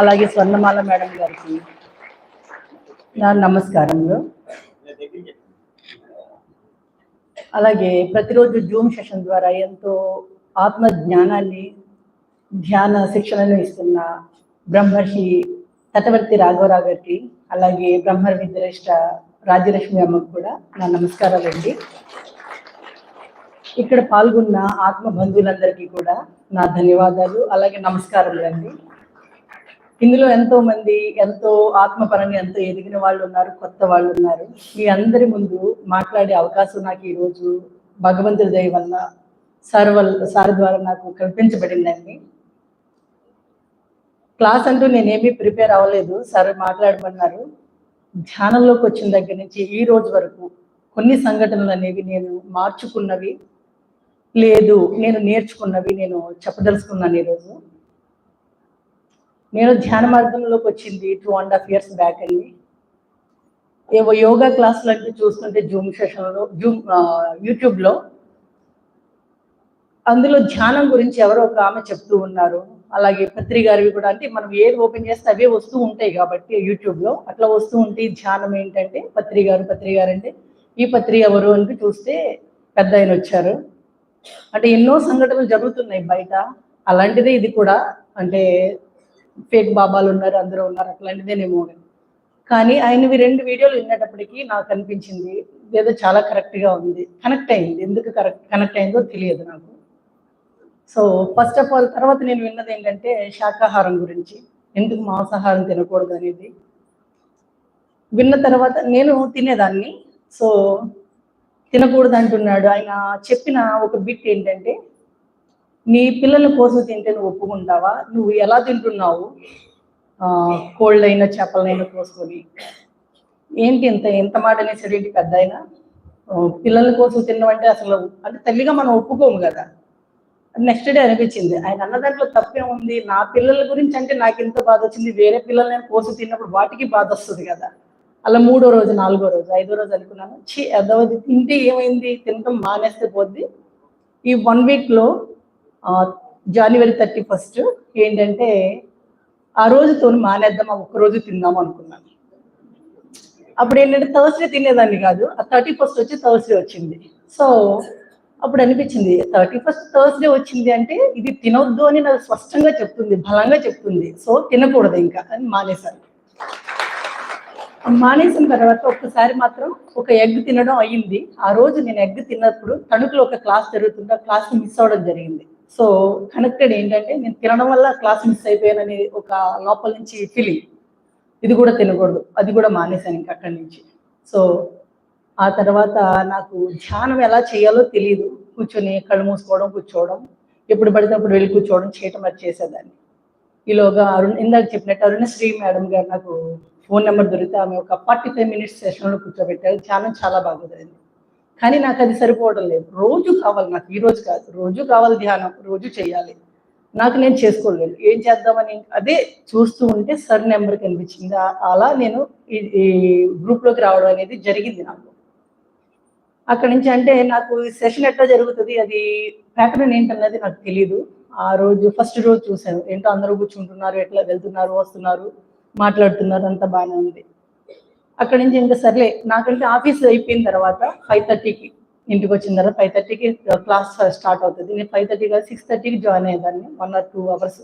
అలాగే స్వర్ణమాల మేడం గారికి నా నమస్కారములు. అలాగే ప్రతిరోజు జూమ్ సెషన్ ద్వారా ఎంతో ఆత్మ జ్ఞానాన్ని ధ్యాన శిక్షణను ఇస్తున్న బ్రహ్మర్షి తటవర్తి రాఘవరావు గారికి అలాగే బ్రహ్మ విద్యరేష్ట రాజ్యలక్ష్మి అమ్మకు కూడా నా నమస్కారాలండి ఇక్కడ పాల్గొన్న ఆత్మ బంధువులందరికీ కూడా నా ధన్యవాదాలు అలాగే నమస్కారములు అండి. ఇందులో ఎంతో మంది ఎంతో ఆత్మపరంగా ఎంతో ఎదిగిన వాళ్ళు ఉన్నారు కొత్త వాళ్ళు ఉన్నారు. మీ అందరి ముందు మాట్లాడే అవకాశం నాకు ఈరోజు భగవంతుడి దయ వల్ల సార్ వల్ల సార్ ద్వారా నాకు కల్పించబడిందండి. క్లాస్ అంటూ నేనేమీ ప్రిపేర్ అవ్వలేదు సార్ మాట్లాడమన్నారు. ధ్యానంలోకి వచ్చిన దగ్గర నుంచి ఈ రోజు వరకు కొన్ని సంఘటనలు అనేవి నేను మార్చుకున్నవి లేదు నేను నేర్చుకున్నవి నేను చెప్పదలుచుకున్నాను ఈరోజు నేను ధ్యాన మార్గంలోకి వచ్చింది two and half years back అండి. ఏవో యోగా క్లాసులు అంటే చూస్తుంటే జూమ్ సెషన్లో జూమ్ యూట్యూబ్లో అందులో ధ్యానం గురించి ఎవరో ఒక ఆమె చెప్తూ ఉన్నారు. అలాగే పత్రి గారివి కూడా అంటే మనం ఏది ఓపెన్ చేస్తే అవే వస్తూ ఉంటాయి కాబట్టి యూట్యూబ్లో అట్లా వస్తూ ఉంటే ధ్యానం ఏంటంటే పత్రి గారు పత్రి గారు అంటే ఈ పత్రి ఎవరు అని చూస్తే పెద్ద ఆయన వచ్చారు. అంటే ఎన్నో సంఘటనలు జరుగుతున్నాయి బయట. అలాంటిదే ఇది కూడా. అంటే ఫేక్ బాబాలు ఉన్నారు అందరూ ఉన్నారు అట్లాంటిదేనేమో కానీ ఆయనవి రెండు వీడియోలు వినేటప్పటికీ నాకు అనిపించింది ఏదో చాలా కరెక్ట్గా ఉంది కనెక్ట్ అయింది. ఎందుకు కరెక్ట్ కనెక్ట్ అయిందో తెలియదు నాకు. సో ఫస్ట్ ఆఫ్ ఆల్ తర్వాత నేను విన్నది ఏంటంటే శాకాహారం గురించి. ఎందుకు మాంసాహారం తినకూడదు అనేది. విన్న తర్వాత నేను తినేదాన్ని. సో తినకూడదు అంటున్నాడు. ఆయన చెప్పిన ఒక బిట్ ఏంటంటే నీ పిల్లల కోసం తింటే నువ్వు ఒప్పుకుంటావా? నువ్వు ఎలా తింటున్నావు? కోల్డ్ అయినా చేపలనైనా కోసుకొని. ఏంటి ఇంత ఎంత మాట అనేసరి ఏంటి పెద్ద అయినా పిల్లల కోసం తినమంటే అసలు అంటే తల్లిగా మనం ఒప్పుకోము కదా. నెక్స్ట్ డే అనిపించింది. ఆయన అన్న దాంట్లో తప్పే ఉంది. నా పిల్లల గురించి అంటే నాకు ఎంత బాధ వచ్చింది. వేరే పిల్లలు నేను కోసి తిన్నప్పుడు వాటికి బాధ వస్తుంది కదా. అలా మూడో రోజు నాలుగో రోజు ఐదో రోజు అనుకున్నాను. చీ అదవది తింటే ఏమైంది? తినటం మానేస్తే పోద్ది. ఈ వన్ వీక్లో జనవరి థర్టీ ఫస్ట్ ఏంటంటే ఆ రోజుతో మానేద్దాం ఒక్క రోజు తిందాం అనుకున్నాను. అప్పుడు ఏంటంటే థర్స్డే తినేదాన్ని కాదు ఆ థర్టీ ఫస్ట్ వచ్చి థర్స్డే వచ్చింది. సో అప్పుడు అనిపించింది థర్టీ ఫస్ట్ థర్స్డే వచ్చింది అంటే ఇది తినొద్దు అని నాకు స్పష్టంగా చెప్తుంది బలంగా చెప్తుంది. సో తినకూడదు ఇంకా అని మానేశాను. మానేసిన తర్వాత ఒక్కసారి మాత్రం ఒక ఎగ్ తినడం అయ్యింది. ఆ రోజు నేను ఎగ్ తిన్నప్పుడు తణుకులో ఒక క్లాస్ జరుగుతుంది ఆ క్లాస్ మిస్ అవ్వడం జరిగింది. సో కనెక్టెడ్ ఏంటంటే నేను తినడం వల్ల క్లాస్ మిస్ అయిపోయానని ఒక లోపల నుంచి ఫీలింగ్ ఇది కూడా తినకూడదు. అది కూడా మానేశాను ఇంకా అక్కడి నుంచి. సో ఆ తర్వాత నాకు ధ్యానం ఎలా చేయాలో తెలియదు కూర్చొని కళ్ళు మూసుకోవడం కూర్చోవడం. ఎప్పుడు పడితే అప్పుడు వెళ్ళి కూర్చోవడం చేయటం అది చేసేదాన్ని. ఈలోగా అరుణ్ ఇందాక చెప్పినట్టు అరుణశ్రీ మేడం గారు నాకు ఫోన్ నెంబర్ దొరికితే ఆమె ఒక ఫార్టీ ఫైవ్ మినిట్స్ సెషన్లో కూర్చోబెట్టారు. ధ్యానం చాలా బాగుంది కానీ నాకు అది సరిపోవడం లేదు. రోజు కావాలి నాకు ఈ రోజు కాదు. రోజు కావాలి ధ్యానం రోజు చేయాలి. నాకు నేను చేసుకోలేదు ఏం చేద్దామని? అదే చూస్తూ ఉంటే సర్ నెంబర్ కనిపించింది? అలా నేను ఈ ఈ గ్రూప్లోకి రావడం అనేది జరిగింది నాకు. అక్కడి నుంచి అంటే నాకు సెషన్ ఎట్లా జరుగుతుంది? అది ప్యాటర్న్ ఏంటన్నది నాకు తెలియదు ఆ రోజు ఫస్ట్ రోజు చూశాను. ఏంటో అందరూ కూర్చుంటున్నారు ఎట్లా వెళ్తున్నారు వస్తున్నారు మాట్లాడుతున్నారు అంతా బాగానే ఉంది. అక్కడి నుంచి ఇంకా సర్లే నాకంటే ఆఫీస్ అయిపోయిన తర్వాత ఫైవ్ థర్టీకి ఇంటికి వచ్చిన తర్వాత ఫైవ్ థర్టీకి క్లాస్ స్టార్ట్ అవుతుంది. నేను ఫైవ్ థర్టీ కాదు సిక్స్ థర్టీకి జాయిన్ అయ్యేదాన్ని. వన్ ఆర్ టూ అవర్స్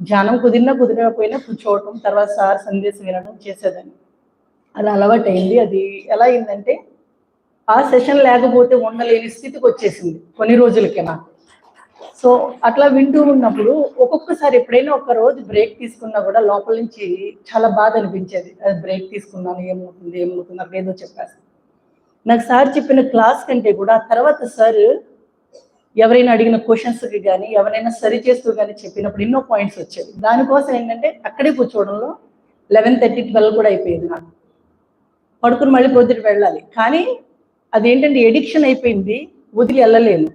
ధ్యానం కుదిరినా కుదిరకపోయినా కూర్చోవటం తర్వాత సార్ సందేశం వినడం చేసేదాన్ని. అది అలవాటు అయింది అది ఎలా అయిందంటే ఆ సెషన్ లేకపోతే ఉండలేని స్థితికి వచ్చేసింది. కొన్ని రోజులకే నాకు. సో అట్లా వింటూ ఉన్నప్పుడు ఒక్కొక్కసారి ఎప్పుడైనా ఒక రోజు బ్రేక్ తీసుకున్నా కూడా లోపల నుంచి చాలా బాధ అనిపించేది. అది బ్రేక్ తీసుకున్నాను ఏమవుతుంది ఏమవుతుంది? నాకు ఏదో చెప్పేసి. నాకు సార్ చెప్పిన క్లాస్ కంటే కూడా ఆ తర్వాత సార్ ఎవరైనా అడిగిన క్వశ్చన్స్కి కానీ ఎవరైనా సరి చేస్తూ కానీ చెప్పినప్పుడు ఎన్నో పాయింట్స్ వచ్చేవి. దానికోసం ఏంటంటే అక్కడే కూర్చోవడంలో లెవెన్ థర్టీ ట్వెల్వ్ కూడా అయిపోయేది నాకు. పడుకుని మళ్ళీ పొద్దుట వెళ్ళాలి. కానీ అదేంటంటే ఎడిక్షన్ అయిపోయింది వదిలి వెళ్ళలేను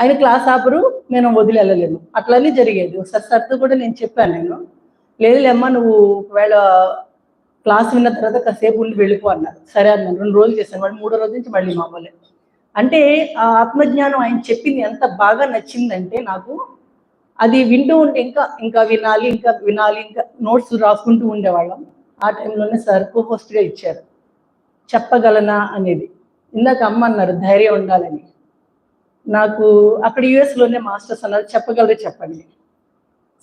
ఆయన క్లాస్ ఆపరు నేను వదిలి వెళ్ళలేను. అట్లనే జరిగేది. ఒకసారి సర్తో కూడా నేను చెప్పాను నేను. లేదులేమ్మా నువ్వు ఒకవేళ క్లాస్ విన్న తర్వాత కాసేపు ఉండి వెళ్ళిపో అన్నారు. సరే అన్నాను రెండు రోజులు చేశాను. మళ్ళీ మూడో రోజు నుంచి మళ్ళీ మామూలే అంటే ఆ ఆత్మజ్ఞానం ఆయన చెప్పింది ఎంత బాగా నచ్చిందంటే నాకు అది వింటూ ఉంటే ఇంకా ఇంకా వినాలి ఇంకా వినాలి ఇంకా నోట్స్ రాసుకుంటూ ఉండేవాళ్ళం. ఆ టైంలోనే సార్ కో ఇచ్చారు. చెప్పగలనా అనేది. ఇందాక అమ్మ అన్నారు ధైర్యం ఉండాలని. నాకు అక్కడ యుఎస్లోనే మాస్టర్స్ అన్నారు చెప్పగలరు చెప్పండి.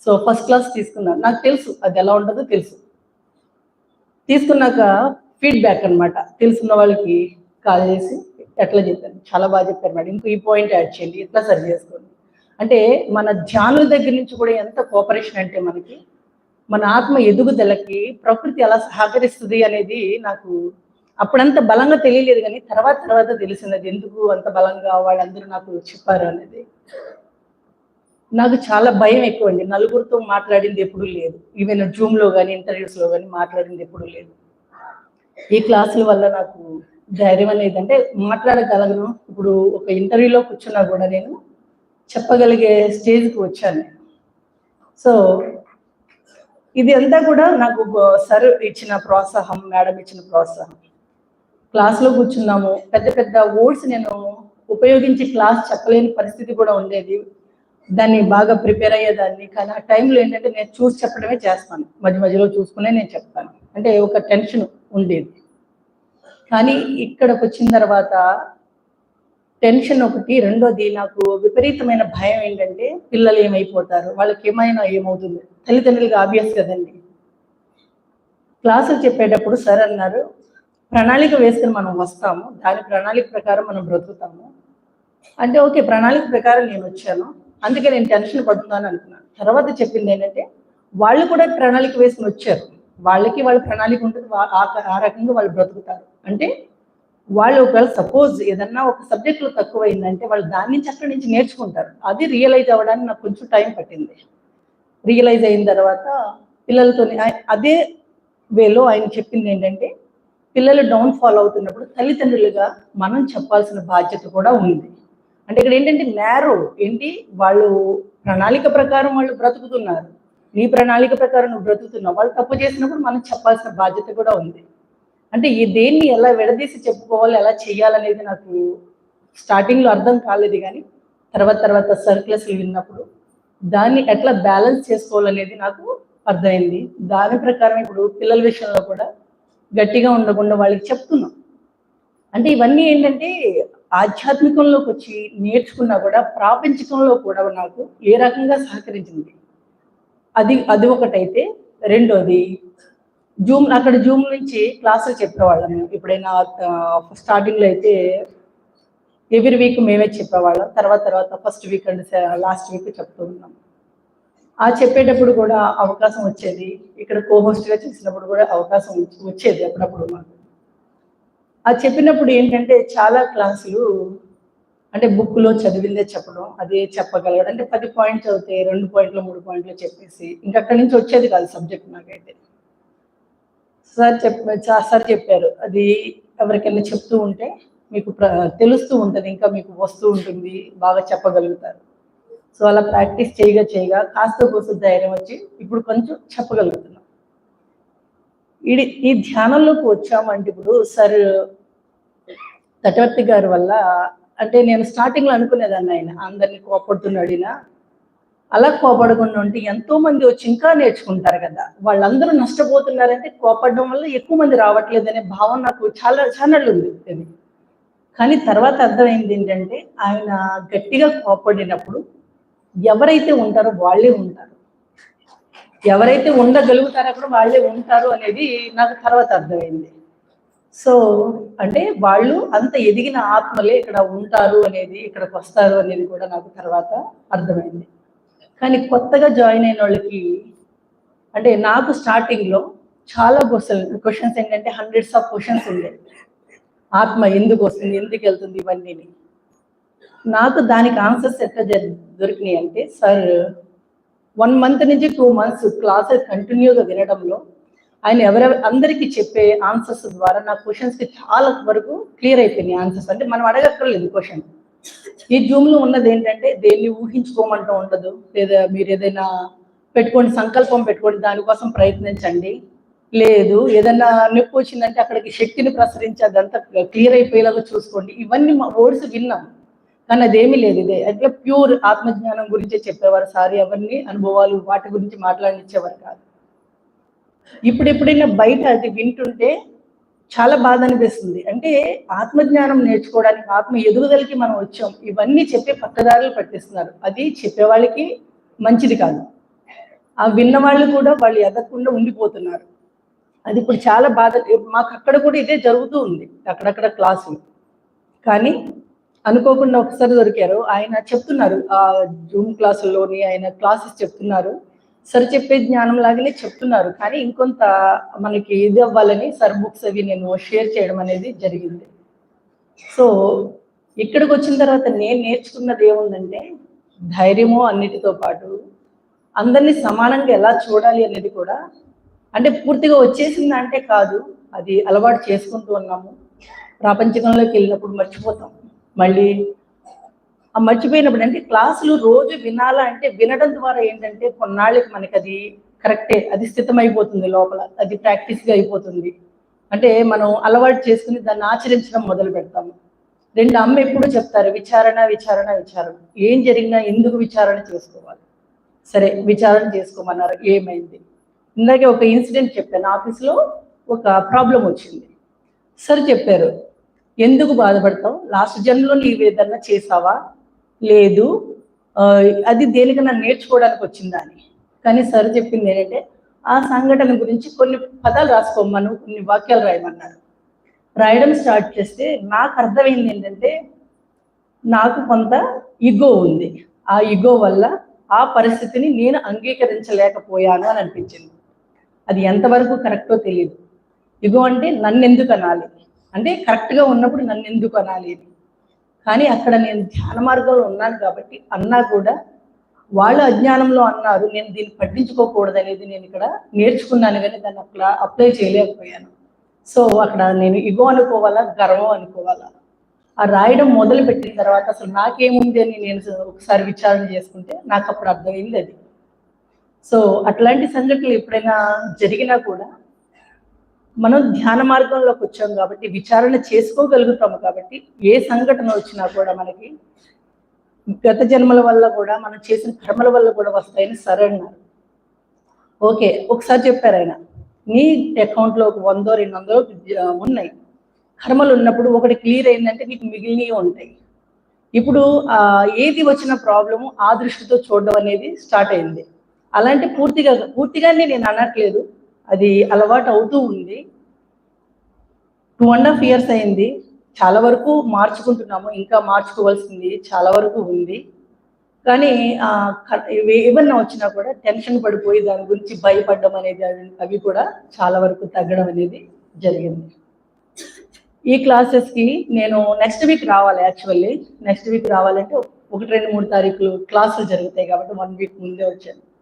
సో ఫస్ట్ క్లాస్ తీసుకున్నాను. నాకు తెలుసు అది ఎలా ఉంటుందో తెలుసు. తీసుకున్నాక ఫీడ్బ్యాక్ అనమాట తెలుసున్న వాళ్ళకి కాల్ చేసి ఎట్లా చెప్పాను చాలా బాగా చెప్పారు మేడం. ఇంకో ఈ పాయింట్ యాడ్ చేయండి. ఇట్లా సరి చేసుకోండి? అంటే మన ధ్యానుల దగ్గర నుంచి కూడా ఎంత కోఆపరేషన్ అంటే మనకి మన ఆత్మ ఎదుగుదలకి ప్రకృతి ఎలా సహకరిస్తుంది అనేది నాకు అప్పుడంత బలంగా తెలియలేదు కానీ తర్వాత తర్వాత తెలిసింది అది ఎందుకు అంత బలంగా వాళ్ళందరూ నాకు చెప్పారు అనేది. నాకు చాలా భయం ఎక్కువ అండి. నలుగురితో మాట్లాడింది ఎప్పుడూ లేదు. ఈవెన్ జూమ్లో కానీ ఇంటర్వ్యూస్లో కానీ మాట్లాడింది ఎప్పుడూ లేదు. ఈ క్లాసుల వల్ల నాకు ధైర్యం అనేది అంటే మాట్లాడగలను. ఇప్పుడు ఒక ఇంటర్వ్యూలో కూర్చున్నా కూడా నేను చెప్పగలిగే స్టేజ్కి వచ్చాను నేను. సో ఇది అంతా కూడా నాకు సర్ ఇచ్చిన ప్రోత్సాహం మేడం ఇచ్చిన ప్రోత్సాహం. క్లాస్లో కూర్చున్నాము. పెద్ద పెద్ద వర్డ్స్ నేను ఉపయోగించి క్లాస్ చెప్పలేని పరిస్థితి కూడా ఉండేది. దాన్ని బాగా ప్రిపేర్ అయ్యేదాన్ని. కానీ ఆ టైంలో ఏంటంటే నేను చూసి చెప్పడమే చేస్తాను. మధ్య మధ్యలో చూసుకునే నేను చెప్తాను. అంటే ఒక టెన్షన్ ఉండేది. కానీ ఇక్కడికి వచ్చిన తర్వాత టెన్షన్ ఒకటి రెండోది నాకు విపరీతమైన భయం ఏంటంటే పిల్లలు ఏమైపోతారు? వాళ్ళకి ఏమైనా ఏమవుతుంది? తల్లిదండ్రులుగా ఆబ్వియస్ కదండి. క్లాసులు చెప్పేటప్పుడు సార్ అన్నారు ప్రణాళిక వేసుకుని మనం వస్తాము. దాని ప్రణాళిక ప్రకారం మనం బ్రతుకుతాము. అంటే ఓకే ప్రణాళిక ప్రకారం నేను వచ్చాను. అందుకే నేను టెన్షన్ పడుతున్నాను అనుకున్నాను. తర్వాత చెప్పింది ఏంటంటే వాళ్ళు కూడా ప్రణాళిక వేసుకుని వచ్చారు. వాళ్ళకి వాళ్ళ ప్రణాళిక ఉంటుంది. ఆ- ఆ రకంగా వాళ్ళు బ్రతుకుతారు. అంటే వాళ్ళు ఒకవేళ సపోజ్ ఏదన్నా ఒక సబ్జెక్ట్లో తక్కువ అయిందంటే వాళ్ళు దాని నుంచి అక్కడి నుంచి నేర్చుకుంటారు. అది రియలైజ్ అవ్వడానికి నాకు కొంచెం టైం పట్టింది. రియలైజ్ అయిన తర్వాత పిల్లలతో అదే వేలో ఆయన చెప్పింది ఏంటంటే పిల్లలు డౌన్ ఫాల్ అవుతున్నప్పుడు తల్లిదండ్రులుగా మనం చెప్పాల్సిన బాధ్యత కూడా ఉంది. అంటే ఇక్కడ ఏంటంటే నేరో ఏంటి? వాళ్ళు ప్రణాళిక ప్రకారం వాళ్ళు బ్రతుకుతున్నారు. నీ ప్రణాళిక ప్రకారం నువ్వు బ్రతుకుతున్నావు. వాళ్ళు తప్పు చేసినప్పుడు మనం చెప్పాల్సిన బాధ్యత కూడా ఉంది. అంటే ఈ దేన్ని ఎలా విడదీసి చెప్పుకోవాలి ఎలా చేయాలనేది నాకు స్టార్టింగ్లో అర్థం కాలేదు కానీ తర్వాత తర్వాత సర్క్లెస్లు విన్నప్పుడు దాన్ని ఎట్లా బ్యాలెన్స్ చేసుకోవాలనేది నాకు అర్థమైంది. దాని ప్రకారం ఇప్పుడు పిల్లల విషయంలో కూడా గట్టిగా ఉండకుండా వాళ్ళకి చెప్తున్నాం. అంటే ఇవన్నీ ఏంటంటే ఆధ్యాత్మికంలోకి వచ్చి నేర్చుకున్నా కూడా ప్రాపంచికంలో కూడా నాకు ఏ రకంగా సహకరించింది? అది అది ఒకటైతే రెండోది జూమ్ అక్కడ జూమ్ నుంచి క్లాసులు చెప్పేవాళ్ళం మేము ఎప్పుడైనా స్టార్టింగ్లో అయితే ఎవ్రీ వీక్ మేమే చెప్పేవాళ్ళం. తర్వాత తర్వాత first week and last week చెప్తూ ఉన్నాం. ఆ చెప్పేటప్పుడు కూడా అవకాశం వచ్చేది. ఇక్కడ కోహోస్ట్గా చేసినప్పుడు కూడా అవకాశం వచ్చేది అప్పుడప్పుడు మాకు. ఆ చెప్పినప్పుడు ఏంటంటే చాలా క్లాసులు అంటే బుక్లో చదివిందే చెప్పడం అదే చెప్పగలగడం అంటే పది పాయింట్స్ అవుతాయి రెండు పాయింట్లు మూడు పాయింట్లు చెప్పేసి ఇంకా అక్కడి నుంచి వచ్చేది కాదు సబ్జెక్ట్ నాకైతే సార్ చెప్ సార్ చెప్పారు అది ఎవరికైనా చెప్తూ ఉంటే మీకు ప్ర- తెలుస్తూ ఉంటుంది ఇంకా మీకు వస్తూ ఉంటుంది బాగా చెప్పగలుగుతారు. సో అలా ప్రాక్టీస్ చేయగా చేయగా కాస్త కోస్త ధైర్యం వచ్చి ఇప్పుడు కొంచెం చెప్పగలుగుతున్నాం. ఇది ఈ ధ్యానంలోకి వచ్చామంటే ఇప్పుడు సార్ తటవర్తి గారి వల్ల అంటే నేను స్టార్టింగ్లో అనుకునేదాన్ని ఆయన అందరినీ కోపడుతున్నాడు ఈయన అలా కోపడకుండా ఉంటే ఎంతో మంది వచ్చి ఇంకా నేర్చుకుంటారు కదా వాళ్ళందరూ నష్టపోతున్నారంటే కోపడడం వల్ల ఎక్కువ మంది రావట్లేదు అనే భావం నాకు చాలా చాలా ఉంది కానీ తర్వాత అర్థమైంది ఏంటంటే ఆయన గట్టిగా కోపడినప్పుడు ఎవరైతే ఉంటారో వాళ్ళే ఉంటారు. ఎవరైతే ఉండగలుగుతారో అక్కడ వాళ్ళే ఉంటారు అనేది నాకు తర్వాత అర్థమైంది. సో అంటే వాళ్ళు అంత ఎదిగిన ఆత్మలే ఇక్కడ ఉంటారు అనేది ఇక్కడికి వస్తారు అనేది కూడా నాకు తర్వాత అర్థమైంది. కానీ కొత్తగా జాయిన్ అయిన వాళ్ళకి అంటే నాకు స్టార్టింగ్లో చాలా క్వశ్చన్ క్వశ్చన్స్ ఏంటంటే హండ్రెడ్స్ ఆఫ్ క్వశ్చన్స్ ఉండేవి ఆత్మ ఎందుకు వస్తుంది ఎందుకు వెళ్తుంది ఇవన్నీ నాకు దానికి ఆన్సర్స్ ఎట్లా దొరికినాయి అంటే సార్ వన్ మంత్ నుంచి టూ మంత్స్ క్లాసెస్ కంటిన్యూగా వినడంలో ఆయన ఎవరెవరు అందరికీ చెప్పే ఆన్సర్స్ ద్వారా నా క్వశ్చన్స్కి చాలా వరకు క్లియర్ అయిపోయినాయి ఆన్సర్స్ అంటే మనం అడగక్కర్లేదు క్వశ్చన్ ఈ జూమ్లో ఉన్నది ఏంటంటే దేన్ని ఊహించుకోమంటూ ఉండదు. లేదా మీరు ఏదైనా పెట్టుకోండి సంకల్పం పెట్టుకోండి దానికోసం ప్రయత్నించండి. లేదు ఏదైనా నొప్పి వచ్చిందంటే అక్కడికి శక్తిని ప్రసరించి అదంతా క్లియర్ అయిపోయేలాగా చూసుకోండి. ఇవన్నీ మా వర్డ్స్ విన్నాం. కానీ అదేమీ లేదు. ఇదే అట్లా ప్యూర్ ఆత్మజ్ఞానం గురించే చెప్పేవారు. సార్ ఎవరిని అనుభవాలు వాటి గురించి మాట్లాడించేవారు కాదు. ఇప్పుడు ఎప్పుడైనా బయట అది వింటుంటే చాలా బాధ అనిపిస్తుంది. అంటే ఆత్మజ్ఞానం నేర్చుకోవడానికి ఆత్మ ఎదుగుదలకి మనం వచ్చాం. ఇవన్నీ చెప్పే పక్కదారులు పట్టిస్తున్నారు. అది చెప్పేవాళ్ళకి మంచిది కాదు. ఆ విన్నవాళ్ళు కూడా వాళ్ళు ఎదగకుండా ఉండిపోతున్నారు. అది ఇప్పుడు చాలా బాధ. మాకు అక్కడ కూడా ఇదే జరుగుతూ ఉంది. అక్కడక్కడ క్లాసులు. కానీ అనుకోకుండా ఒకసారి దొరికారు. ఆయన చెప్తున్నారు ఆ జూమ్ క్లాసుల్లోని ఆయన క్లాసెస్ చెప్తున్నారు. సరి చెప్పే జ్ఞానం లాగానే చెప్తున్నారు. కానీ ఇంకొంత మనకి ఇది అవ్వాలని సర్ బుక్స్ అవి నేను షేర్ చేయడం అనేది జరిగింది. సో ఇక్కడికి వచ్చిన తర్వాత నేను నేర్చుకున్నది ఏముందంటే ధైర్యము అన్నిటితో పాటు అందరినీ సమానంగా ఎలా చూడాలి అనేది కూడా. అంటే పూర్తిగా వచ్చేసింది అంటే కాదు అది అలవాటు చేసుకుంటూ ఉన్నాము. ప్రాపంచికంలోకి వెళ్ళినప్పుడు మర్చిపోతాం. మళ్ళీ ఆ మర్చిపోయినప్పుడు అంటే క్లాసులు రోజు వినాలా అంటే వినడం ద్వారా ఏంటంటే కొన్నాళ్ళకి మనకి అది కరెక్టే అది స్థితమైపోతుంది లోపల అది ప్రాక్టీస్గా అయిపోతుంది. అంటే మనం అలవాటు చేసుకుని దాన్ని ఆచరించడం మొదలు పెడతాము. రెండు అమ్మ ఎప్పుడు చెప్తారు విచారణ విచారణ విచారణ. ఏం జరిగినా ఎందుకు విచారణ చేసుకోవాలి? సరే విచారణ చేసుకోమన్నారు ఏమైంది? ఇందాకే ఒక ఇన్సిడెంట్ చెప్పాను ఆఫీస్లో ఒక ప్రాబ్లం వచ్చింది. సరే చెప్పారు ఎందుకు బాధపడతావు? లాస్ట్ జన్మలో నీవు ఏదన్నా చేసావా? లేదు. అది దేనికన్నా నేర్చుకోవడానికి వచ్చిందా అని. కానీ సార్ చెప్పింది ఏంటంటే ఆ సంఘటన గురించి కొన్ని పదాలు రాసుకోమను కొన్ని వాక్యాలు రాయమన్నారు రాయడం స్టార్ట్ చేస్తే నాకు అర్థమైంది ఏంటంటే నాకు కొంత ఇగో ఉంది. ఆ ఇగో వల్ల ఆ పరిస్థితిని నేను అంగీకరించలేకపోయాను అని అనిపించింది. అది ఎంతవరకు కరెక్టో తెలియదు ఇగో అంటే నన్ను ఎందుకు అనాలి అంటే కరెక్ట్గా ఉన్నప్పుడు నన్ను ఎందుకు అనాలి కానీ అక్కడ నేను ధ్యాన మార్గంలో ఉన్నాను కాబట్టి అన్నా కూడా వాళ్ళు అజ్ఞానంలో అన్నారు నేను దీన్ని పట్టించుకోకూడదు అనేది నేను ఇక్కడ నేర్చుకున్నాను కానీ దాన్ని అక్కడ అప్లై చేయలేకపోయాను. సో అక్కడ నేను ఇగో అనుకోవాలా గర్వం అనుకోవాలా? ఆ రాయడం మొదలు పెట్టిన తర్వాత అసలు నాకేముంది అని నేను ఒకసారి విచారణ చేసుకుంటే నాకు అప్పుడు అర్థమైంది అది. సో అట్లాంటి సంఘటనలు ఎప్పుడైనా జరిగినా కూడా మనం ధ్యాన మార్గంలోకి వచ్చాం కాబట్టి విచారణ చేసుకోగలుగుతాము కాబట్టి ఏ సంఘటన వచ్చినా కూడా మనకి గత జన్మల వల్ల కూడా మనం చేసిన కర్మల వల్ల కూడా వస్తాయని సరే అన్నారు. ఓకే ఒకసారి చెప్పారు ఆయన. నీ అకౌంట్లో ఒక వందో రెండు వందలో ఉన్నాయి. కర్మలు ఉన్నప్పుడు ఒకటి క్లియర్ అయిందంటే నీకు మిగిలినవి ఉంటాయి. ఇప్పుడు ఏది వచ్చిన ప్రాబ్లము ఆ దృష్టితో చూడడం అనేది స్టార్ట్ అయింది. అలాంటి పూర్తిగా పూర్తిగానే నేను అనట్లేదు. అది అలవాటు అవుతూ ఉంది. టూ అండ్ హాఫ్ ఇయర్స్ అయింది. చాలా వరకు మార్చుకుంటున్నాము. ఇంకా మార్చుకోవాల్సింది చాలా వరకు ఉంది. కానీ ఏమన్నా వచ్చినా కూడా టెన్షన్ పడిపోయి దాని గురించి భయపడడం అనేది అవి- కూడా చాలా వరకు తగ్గడం అనేది జరిగింది. ఈ క్లాసెస్కి నేను నెక్స్ట్ వీక్ రావాలి యాక్చువల్లీ నెక్స్ట్ వీక్ రావాలంటే ఒకటి రెండు మూడు తారీఖులు క్లాసులు జరుగుతాయి కాబట్టి వన్ వీక్ ముందే వచ్చాను.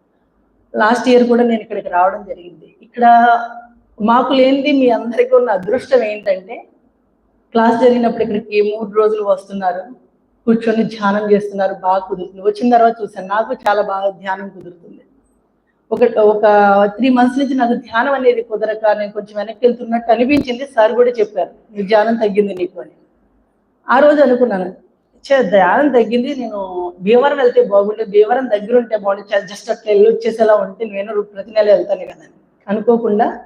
లాస్ట్ ఇయర్ కూడా నేను ఇక్కడికి రావడం జరిగింది. ఇక్కడ మాకు లేనిది మీ అందరికీ ఉన్న అదృష్టం ఏంటంటే క్లాస్ జరిగినప్పుడు ఇక్కడికి మూడు రోజులు వస్తున్నారు. కూర్చొని ధ్యానం చేస్తున్నారు. బాగా కుదురుతుంది. వచ్చిన తర్వాత చూసాను నాకు చాలా బాగా ధ్యానం కుదురుతుంది. ఒక ఒక త్రీ మంత్స్ నుంచి నాకు ధ్యానం అనేది కుదరక నేను కొంచెం వెనక్కి వెళ్తున్నట్టు అనిపించింది. సార్ కూడా చెప్పారు నీ ధ్యానం తగ్గింది నీకు అని. ఆ రోజు అనుకున్నాను. ధ్యానం తగ్గింది. నేను భీమవరం వెళ్తే బాగుండే. భీమవరం దగ్గర ఉంటే బాగుండే. జస్ట్ అట్లా వెళ్ళి వచ్చేసేలా ఉంటే నేను ప్రతి నెల వెళ్తాను కదా. అని. అనుకోకుండా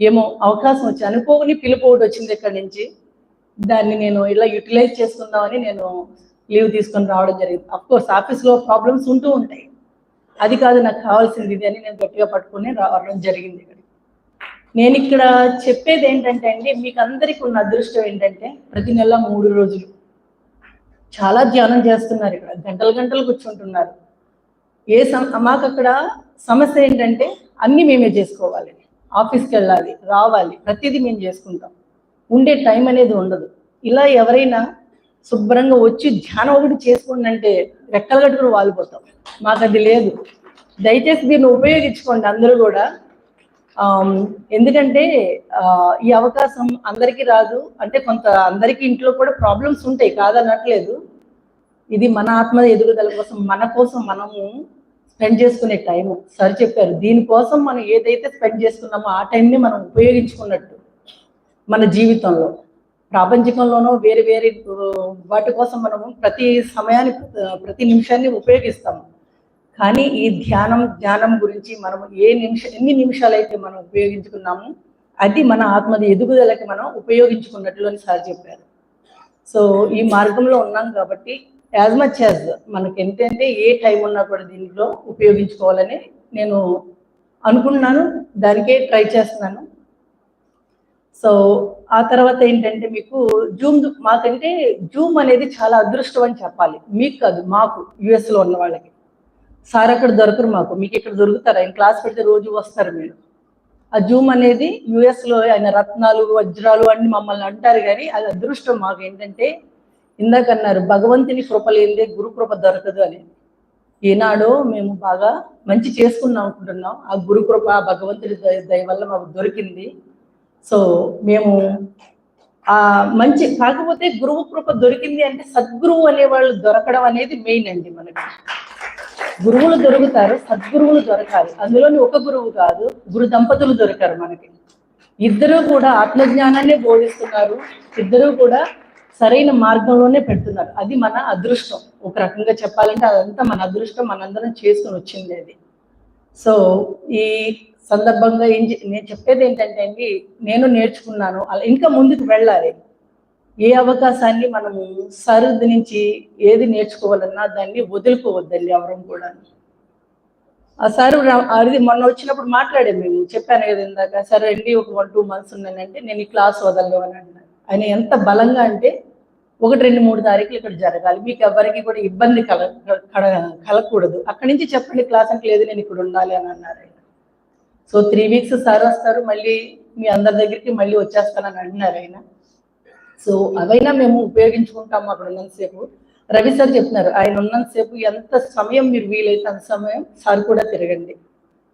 ఏమో అవకాశం వచ్చి అనుకోని పిలుపు ఒకటి వచ్చింది ఇక్కడి నుంచి. దాన్ని నేను ఇలా యూటిలైజ్ చేసుకుందామని నేను లీవ్ తీసుకొని రావడం జరిగింది. అఫ్ కోర్స్ ఆఫీస్లో ప్రాబ్లమ్స్ ఉంటూ ఉంటాయి. అది కాదు నాకు కావాల్సింది ఇది అని నేను గట్టిగా పట్టుకుని రావడం జరిగింది ఇక్కడ. నేను ఇక్కడ చెప్పేది ఏంటంటే అండి మీకు అందరికీ ఉన్న అదృష్టం ఏంటంటే ప్రతి నెల మూడు రోజులు చాలా ధ్యానం చేస్తున్నారు ఇక్కడ. గంటలు గంటలు కూర్చుంటున్నారు. ఏ సమ మాకు అక్కడ సమస్య ఏంటంటే అన్ని మేమే చేసుకోవాలి. ఆఫీస్కి వెళ్ళాలి రావాలి. ప్రతిదీ మేము చేసుకుంటాం. ఉండే టైం అనేది ఉండదు. ఇలా ఎవరైనా శుభ్రంగా వచ్చి ధ్యానం ఒకటి చేసుకోండి అంటే రెక్కలు కట్టుకుని వాలిపోతాం. మాకు అది లేదు. దయచేసి దీన్ని ఉపయోగించుకోండి అందరూ కూడా. ఎందుకంటే ఈ అవకాశం అందరికీ రాదు. అంటే కొంత అందరికీ ఇంట్లో కూడా ప్రాబ్లమ్స్ ఉంటాయి కాదనట్లేదు. ఇది మన ఆత్మ ఎదుగుదల కోసం మన కోసం మనము స్పెండ్ చేసుకునే టైం సార్ చెప్పారు దీనికోసం మనం ఏదైతే స్పెండ్ చేసుకున్నామో ఆ టైంని మనం ఉపయోగించుకున్నట్టు మన జీవితంలో. ప్రాపంచికంలోనూ వేరే వేరే వాటి కోసం మనము ప్రతి సమయాన్ని ప్రతి నిమిషాన్ని ఉపయోగిస్తాము. కానీ ఈ ధ్యానం జ్ఞానం గురించి మనం ఏ నిమిష ఎన్ని నిమిషాలు అయితే మనం ఉపయోగించుకున్నామో అది మన ఆత్మ ఎదుగుదలకి మనం ఉపయోగించుకున్నట్లు అని సార్ చెప్పారు. సో ఈ మార్గంలో ఉన్నాం కాబట్టి యాజ్ మచ్ యాజ్ మనకి ఎంతంటే ఏ టైం ఉన్నా కూడా దీంట్లో ఉపయోగించుకోవాలని నేను అనుకున్నాను దానికే ట్రై చేస్తున్నాను. సో ఆ తర్వాత ఏంటంటే మీకు జూమ్ మాకంటే జూమ్ అనేది చాలా అదృష్టం అని చెప్పాలి. మీకు కాదు మాకు యుఎస్లో ఉన్న వాళ్ళకి. సార్ అక్కడ దొరకరు మాకు. మీకు ఇక్కడ దొరుకుతారు. ఆయన క్లాస్ పెడితే రోజు వస్తారు మీరు. ఆ జూమ్ అనేది యుఎస్లో లో ఆయన రత్నాలు వజ్రాలు అన్ని మమ్మల్ని అంటారు కానీ అది అదృష్టం మాకు ఏంటంటే ఇందాక అన్నారు భగవంతుని కృప లేదే గురు కృప దొరకదు అని. ఏనాడో మేము బాగా మంచి చేసుకున్నాం అనుకుంటున్నాం. ఆ గురు కృప భగవంతుడి దయ వల్ల మాకు దొరికింది. సో మేము ఆ మంచి కాకపోతే గురువు కృప దొరికింది అంటే సద్గురువు అనేవాళ్ళు దొరకడం అనేది మెయిన్ అండి మనకి. గురువులు దొరుకుతారు సద్గురువులు దొరకాలి. అందులోని ఒక గురువు కాదు గురు దంపతులు దొరికారు మనకి. ఇద్దరూ కూడా ఆత్మజ్ఞానాన్ని బోధిస్తున్నారు. ఇద్దరూ కూడా సరైన మార్గంలోనే పెడుతున్నారు. అది మన అదృష్టం. ఒక రకంగా చెప్పాలంటే అదంతా మన అదృష్టం మనందరం చేసుకుని వచ్చింది అది. సో ఈ సందర్భంగా ఏం నేను చెప్పేది ఏంటంటే అండి నేను నేర్చుకున్నాను అలా ఇంకా ముందుకు వెళ్ళాలి. ఏ అవకాశాన్ని మనము సరుదు నుంచి ఏది నేర్చుకోవాలన్నా దాన్ని వదులుకోవద్దండి ఎవరం కూడా ఆ సార్ అది మొన్న వచ్చినప్పుడు మాట్లాడాము మేము. చెప్పాను కదా ఇందాక సరే అండి ఒక వన్ టూ మంత్స్ ఉన్నానంటే నేను ఈ క్లాస్ వదలను అని అన్నారు. ఆయన ఎంత బలంగా అంటే ఒకటి రెండు మూడు తారీఖులు ఇక్కడ జరగాలి. మీకు ఎవరికి కూడా ఇబ్బంది కల కల- కలగకూడదు అక్కడి నుంచి చెప్పండి క్లాస్ అంటే లేదు నేను ఇక్కడ ఉండాలి అని అన్నారు ఆయన. సో త్రీ వీక్స్ సార్ వస్తారు మళ్ళీ మీ అందరి దగ్గరికి మళ్ళీ వచ్చేస్తానని అంటున్నారు ఆయన. సో అవైనా మేము ఉపయోగించుకుంటాం అక్కడ ఉన్నంతసేపు. రవి సార్ చెప్తున్నారు ఆయన ఉన్నంతసేపు ఎంత సమయం మీరు వీలైతే అంత సమయం సార్ కూడా తిరగండి.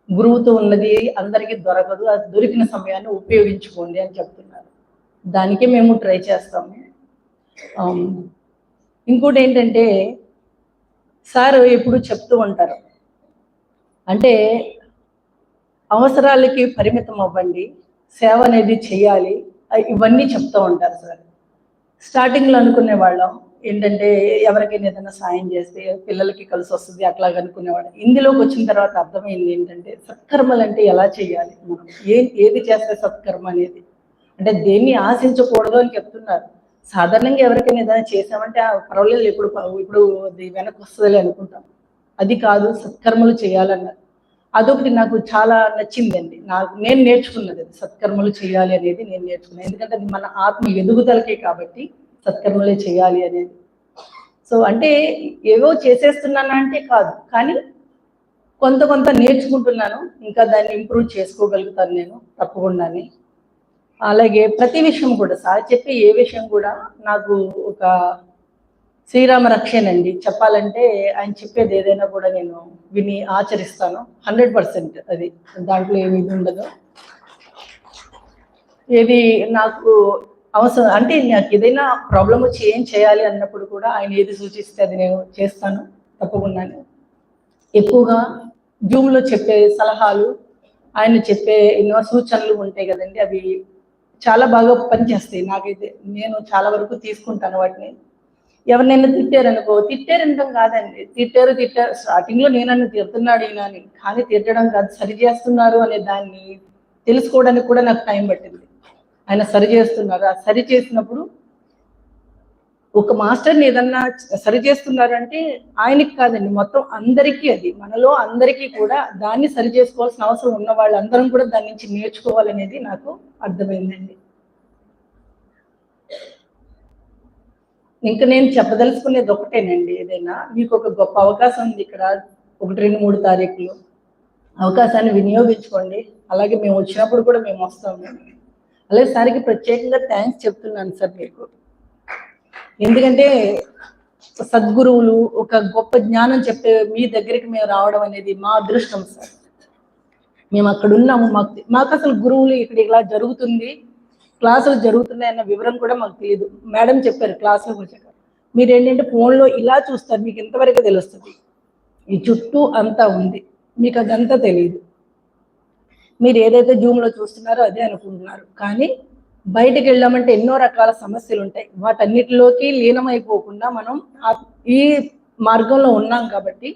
గురువుతో ఉన్నది అందరికీ దొరకదు అది దొరికిన సమయాన్ని ఉపయోగించుకోండి అని చెప్తున్నారు. దానికే మేము ట్రై చేస్తాము. ఇంకోటి ఏంటంటే సార్ ఎప్పుడు చెప్తూ ఉంటారు. అంటే అవసరాలకి పరిమితం అవ్వండి సేవ అనేది చేయాలి ఇవన్నీ చెప్తూ ఉంటారు సార్. స్టార్టింగ్లో అనుకునే వాళ్ళం ఏంటంటే ఎవరికైనా ఏదైనా సాయం చేస్తే పిల్లలకి కలిసి వస్తుంది అట్లాగ అనుకునేవాళ్ళం. ఇందులోకి వచ్చిన తర్వాత అర్థమైంది ఏంటంటే సత్కర్మలు అంటే ఎలా చేయాలి? మనం ఏ ఏది చేస్తే సత్కర్మ అనేది? అంటే దేన్ని ఆశించకూడదు అని చెప్తున్నారు. సాధారణంగా ఎవరికైనా ఏదైనా చేసామంటే "ఆ, పర్వాలేదు ఇప్పుడు ఇప్పుడు అది వెనక్కి వస్తుంది అనుకుంటాం. అది కాదు సత్కర్మలు చేయాలన్నారు. అదొకటి నాకు చాలా నచ్చిందండి. నాకు నేను నేర్చుకున్నది అది. సత్కర్మలు చేయాలి అనేది నేను నేర్చుకున్నాను ఎందుకంటే అది మన ఆత్మ ఎదుగుదలకే కాబట్టి సత్కర్మలే చేయాలి అనేది. సో అంటే ఏవో చేసేస్తున్నాను అంటే కాదు. కానీ కొంత కొంత నేర్చుకుంటున్నాను. ఇంకా దాన్ని ఇంప్రూవ్ చేసుకోగలుగుతాను నేను తప్పకుండానే అలాగే ప్రతి విషయం కూడా సార్ చెప్పే ఏ విషయం కూడా నాకు ఒక శ్రీరామ రక్షేనండి. చెప్పాలంటే ఆయన చెప్పేది ఏదైనా కూడా నేను విని ఆచరిస్తాను. హండ్రెడ్ పర్సెంట్ అది. దాంట్లో ఏమి ఇది ఉండదు. ఏది నాకు అవసరం అంటే నాకు ఏదైనా ప్రాబ్లం వచ్చి ఏం చేయాలి అన్నప్పుడు కూడా ఆయన ఏది సూచిస్తే అది నేను చేస్తాను. తప్పకుండానే ఎక్కువగా జూమ్లో చెప్పే సలహాలు ఆయన చెప్పే ఎన్నో సూచనలు ఉంటాయి కదండి. అవి చాలా బాగా పనిచేస్తాయి. నాకైతే నేను చాలా వరకు తీసుకుంటాను వాటిని. ఎవరినైనా తిట్టారనుకో తిట్టారనడం కాదండి. తిట్టారు తిట్టారు. స్టార్టింగ్లో నేనన్ను తిడుతున్నాడు ఈయన అని కానీ తిట్టడం కాదు. సరి చేస్తున్నారు అనే దాన్ని తెలుసుకోవడానికి కూడా నాకు టైం పట్టింది. ఆయన సరి చేస్తున్నారు. ఆ సరి చేసినప్పుడు ఒక మాస్టర్ని ఏదన్నా సరి చేస్తున్నారంటే ఆయనకి కాదండి. మొత్తం అందరికీ అది. మనలో అందరికీ కూడా దాన్ని సరి చేసుకోవాల్సిన అవసరం ఉన్న వాళ్ళందరం కూడా దాని నుంచి నేర్చుకోవాలనేది నాకు అర్థమైందండి. ఇంకా నేను చెప్పదలుచుకునేది ఒకటేనండి ఏదైనా. మీకు ఒక గొప్ప అవకాశం ఉంది ఇక్కడ ఒకటి రెండు మూడు తారీఖులు. అవకాశాన్ని వినియోగించుకోండి. అలాగే మేము వచ్చినప్పుడు కూడా మేము వస్తాము. అలాగే సార్కి ప్రత్యేకంగా థ్యాంక్స్ చెప్తున్నాను సార్ మీకు. ఎందుకంటే సద్గురువులు ఒక గొప్ప జ్ఞానం చెప్పే మీ దగ్గరికి మేము రావడం అనేది మా అదృష్టం సార్. మేము అక్కడ ఉన్నాము. మాకు మాకు అసలు గురువులు ఇక్కడ ఇలా జరుగుతుంది. క్లాసులు జరుగుతున్నాయి అన్న వివరం కూడా మాకు తెలియదు మేడం చెప్పారు క్లాసులు వచ్చాక మీరు ఏంటంటే ఫోన్లో ఇలా చూస్తారు మీకు ఇంతవరకు తెలుస్తుంది. ఈ చుట్టూ అంతా ఉంది. మీకు అదంతా తెలియదు మీరు ఏదైతే జూమ్లో చూస్తున్నారో అదే అనుకుంటున్నారు. కానీ బయటికి వెళ్ళామంటే ఎన్నో రకాల సమస్యలు ఉంటాయి. వాటన్నిటిలోకి లీనమైపోకుండా మనం ఈ మార్గంలో ఉన్నాం కాబట్టి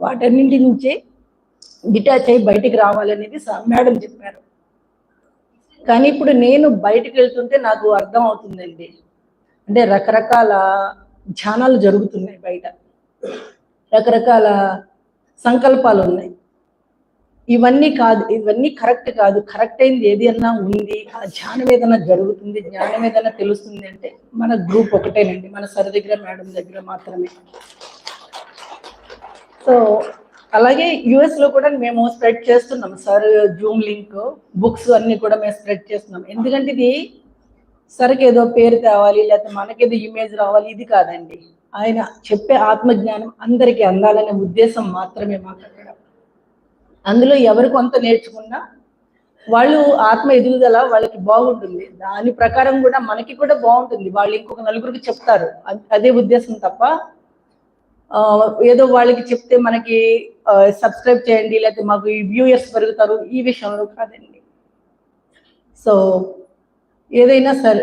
వాటన్నింటి నుంచి డిటాచ్ అయి బయటికి రావాలనేది మేడం చెప్పారు. కానీ ఇప్పుడు నేను బయటికి వెళ్తుంటే నాకు అర్థం అవుతుందండి. అంటే రకరకాల ధ్యానాలు జరుగుతున్నాయి బయట. రకరకాల సంకల్పాలు ఉన్నాయి. ఇవన్నీ కాదు ఇవన్నీ కరెక్ట్ కాదు. కరెక్ట్ అయింది ఏది అన్నా ఉంది. ఆ ధ్యానం ఏదైనా జరుగుతుంది జ్ఞానం ఏదైనా తెలుస్తుంది అంటే మన గ్రూప్ ఒకటేనండి. మన సరి దగ్గర మేడం దగ్గర మాత్రమే. సో అలాగే యుఎస్లో కూడా మేము స్ప్రెడ్ చేస్తున్నాం. సార్ జూమ్ లింక్ బుక్స్ అన్ని కూడా మేము స్ప్రెడ్ చేస్తున్నాం. ఎందుకంటే ఇది సరికి ఏదో పేరు తేవాలి లేకపోతే మనకేదో ఇమేజ్ రావాలి ఇది కాదండి. ఆయన చెప్పే ఆత్మజ్ఞానం అందరికీ అందాలనే ఉద్దేశం మాత్రమే మాకు అక్కడ. అందులో ఎవరు కొంత నేర్చుకున్నా వాళ్ళు ఆత్మ ఎదుగుదల వాళ్ళకి బాగుంటుంది. దాని ప్రకారం కూడా మనకి కూడా బాగుంటుంది. వాళ్ళు ఇంకొక నలుగురికి చెప్తారు. అదే ఉద్దేశం తప్ప ఏదో వాళ్ళకి చెప్తే మనకి సబ్స్క్రైబ్ చేయండి లేకపోతే మాకు ఈ వ్యూయర్స్ పెరుగుతారు ఈ విషయంలో కాదండి. సో ఏదైనా సార్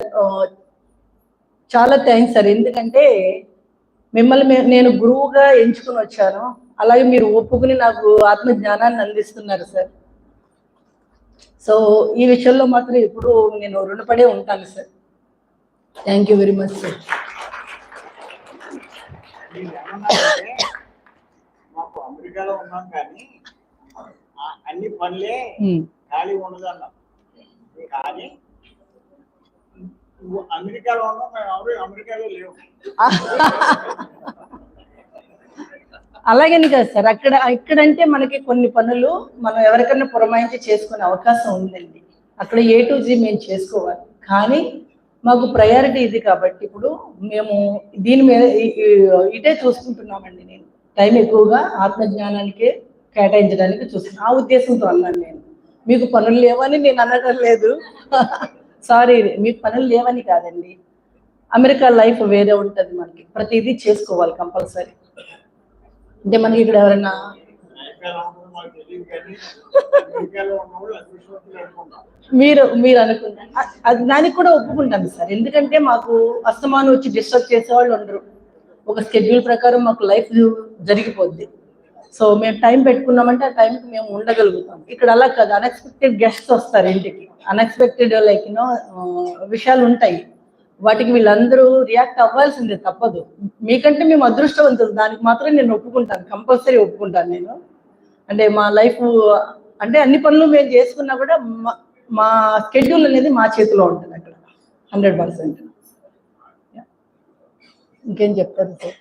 చాలా థ్యాంక్స్ సార్ ఎందుకంటే మిమ్మల్ని నేను గురువుగా ఎంచుకుని వచ్చాను. అలాగే మీరు ఒప్పుకుని నాకు ఆత్మ జ్ఞానాన్ని అందిస్తున్నారు సార్ సో ఈ విషయంలో మాత్రం ఎప్పుడు నేను రుణపడే ఉంటాను sir thank you very much sir అమెరికాలో ఉన్నాం కానీ అన్ని పనులే ఖాళీ ఉండదు అన్నాం. కానీ నువ్వు అమెరికాలో ఉన్నావు మేము ఎవరు అమెరికాలో లేవు. అలాగని కాదు సార్. అక్కడ ఇక్కడంటే మనకి కొన్ని పనులు మనం ఎవరికైనా పురమాయించి చేసుకునే అవకాశం ఉందండి. అక్కడ ఏ టు జీ మేము చేసుకోవాలి. కానీ మాకు ప్రయారిటీ ఇది కాబట్టి ఇప్పుడు మేము దీని మీద ఇటే చూసుకుంటున్నామండి నేను. టైం ఎక్కువగా ఆత్మజ్ఞానానికే కేటాయించడానికి చూస్తాను ఆ ఉద్దేశంతో అన్నాను నేను. మీకు పనులు లేవని నేను అనడం లేదు. సారీ మీకు పనులు లేవని కాదండి. అమెరికా లైఫ్ వేరే ఉంటుంది మనకి. ప్రతిదీ చేసుకోవాలి కంపల్సరీ. అంటే మనకి ఇక్కడ ఎవరైనా మీరు మీరు అనుకున్నారు అది దానికి కూడా ఒప్పుకుంటాను సార్. ఎందుకంటే మాకు అస్తమానం వచ్చి డిస్టర్బ్ చేసేవాళ్ళు ఉండరు. ఒక స్కెడ్యూల్ ప్రకారం మాకు లైఫ్ జరిగిపోద్ది. సో మేము టైం పెట్టుకున్నామంటే ఆ టైంకి మేము ఉండగలుగుతాం. ఇక్కడ అలా కాదు అన్ఎక్స్పెక్టెడ్ గెస్ట్స్ వస్తారు ఇంటికి. అన్ఎక్స్పెక్టెడ్ లైక్ యూనో విషయాలు ఉంటాయి. వాటికి వీళ్ళందరూ రియాక్ట్ అవ్వాల్సిందే తప్పదు. మీకంటే మేము అదృష్టవంతులు. దానికి మాత్రం నేను ఒప్పుకుంటాను. కంపల్సరీ ఒప్పుకుంటాను నేను. అంటే మా లైఫ్ అంటే అన్ని పనులు మేము చేసుకున్నా కూడా మా- మా స్కెడ్యూల్ అనేది మా చేతిలో ఉంటుంది అక్కడ. హండ్రెడ్ పర్సెంట్ ఇంకేం చెప్తారు సార్?